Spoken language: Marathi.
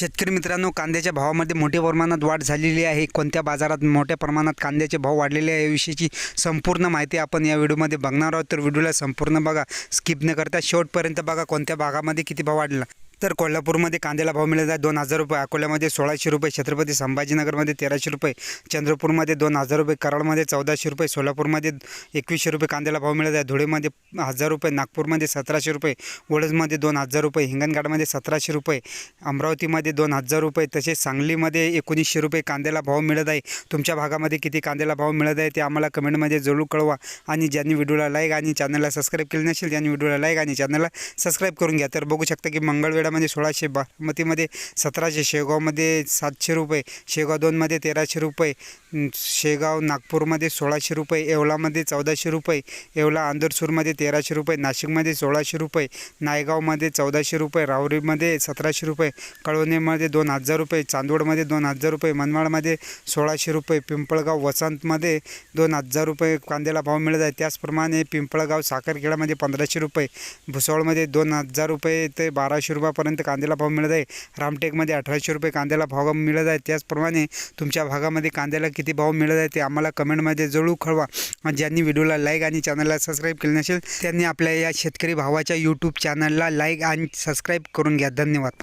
शेतकरी मित्रांनो कांद्याच्या भावामध्ये मोठ्या प्रमाणात वाढ झालेली आहे. कोणत्या बाजारात मोठ्या प्रमाणात कांद्याचे भाव वाढलेले आहे याविषयीची संपूर्ण माहिती आपण या व्हिडिओमध्ये बघणार आहोत. तर व्हिडिओला संपूर्ण बघा स्किप न करता शेवटपर्यंत बघा कोणत्या भागामध्ये किती भाव वाढला. तर कोल्हापूरमध्ये कांद्याला भाव मिळत आहे. दोन हजार रुपये. अकोल्यामध्ये सोळाशे रुपये. छत्रपती संभाजीनगरमध्ये तेराशे रुपये. चंद्रपूरमध्ये दोन हजार रुपये. कराडमध्ये चौदाशे रुपये. सोलापूरमध्ये एकवीसशे रुपये कांद्याला भाव मिळत आहे. धुळेमध्ये हजार रुपये. नागपूरमध्ये सतराशे रुपये. वडजमध्ये दोन हजार रुपये. हिंगणघाटमध्ये सतराशे रुपये. अमरावतीमध्ये दोन हजार रुपये. तसेच सांगलीमध्ये एकोणीसशे रुपये कांद्याला भाव मिळत आहे. तुमच्या भागामध्ये किती कांद्याला भाव मिळत आहे ते आम्हाला कमेंटमध्ये जरूर कळवा. आणि ज्यांनी व्हिडिओला लाईक आणि चॅनलला सबस्क्राईब केले नसेल त्यांनी व्हिडिओला लाईक आणि चॅनलला सबस्क्राईब करून घ्या. तर बघू शकता की मंगळवेढामध्ये सोळाशे बारामतीमध्ये सतराशे शेगावमध्ये सातशे रुपये शेगाव दोनमध्ये तेराशे रुपये शेगाव नागपूरमध्ये सोळाशे रुपये येवलामध्ये चौदाशे रुपये येवला आंदरसूरमध्ये तेराशे रुपये नाशिकमध्ये सोळाशे रुपये नायगावमध्ये चौदाशे रुपये राहुरीमध्ये सतराशे रुपये कळवणेमध्ये दोन हजार रुपये चांदवडमध्ये दोन हजार रुपये मनमाडमध्ये सोळाशे रुपये पिंपळगाव वसंतमध्ये दोन हजार रुपये कांद्याला भाव मिळत आहे. त्याचप्रमाणे पिंपळगाव साखरखेडामध्ये पंधराशे रुपये भुसावळमध्ये दोन हजार रुपये ते बाराशे रुपये रुपयापर्यंत कांद्याला भाव मिळत आहे. रामटेकमध्ये अठराशे रुपये कांद्याला भाव मिळत आहे त्याचप्रमाणे तुमच्या भागामध्ये कांद्याला किती भाव मिळत आहे ते आम्हाला कमेंटमध्ये जळू कळवा. ज्यांनी व्हिडिओला लाईक आणि चॅनलला सबस्क्राईब केले नसेल त्यांनी आपल्या या शेतकरी भावाच्या यूट्यूब चॅनलला लाईक आणि सबस्क्राईब करून घ्या. धन्यवाद.